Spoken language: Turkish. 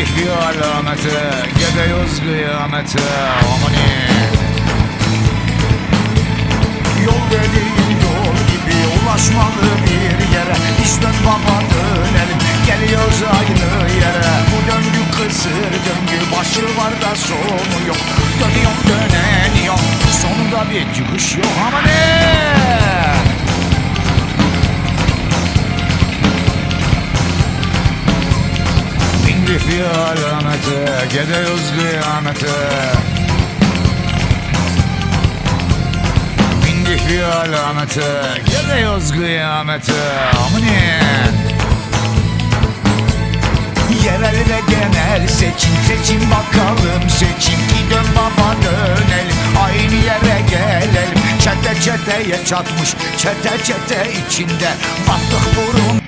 Bindik bir alamete Gidiyoruz kıyamete Amani Bir alamete Gidiyoruz kıyamete Bindik bir alamete Gidiyoruz kıyamete Amani Yerel ve genel seçim seçim bakalım seçim. Bir dön baba dönelim aynı yere gelelim. Çete çeteye çatmış çete çete içinde. Battık burun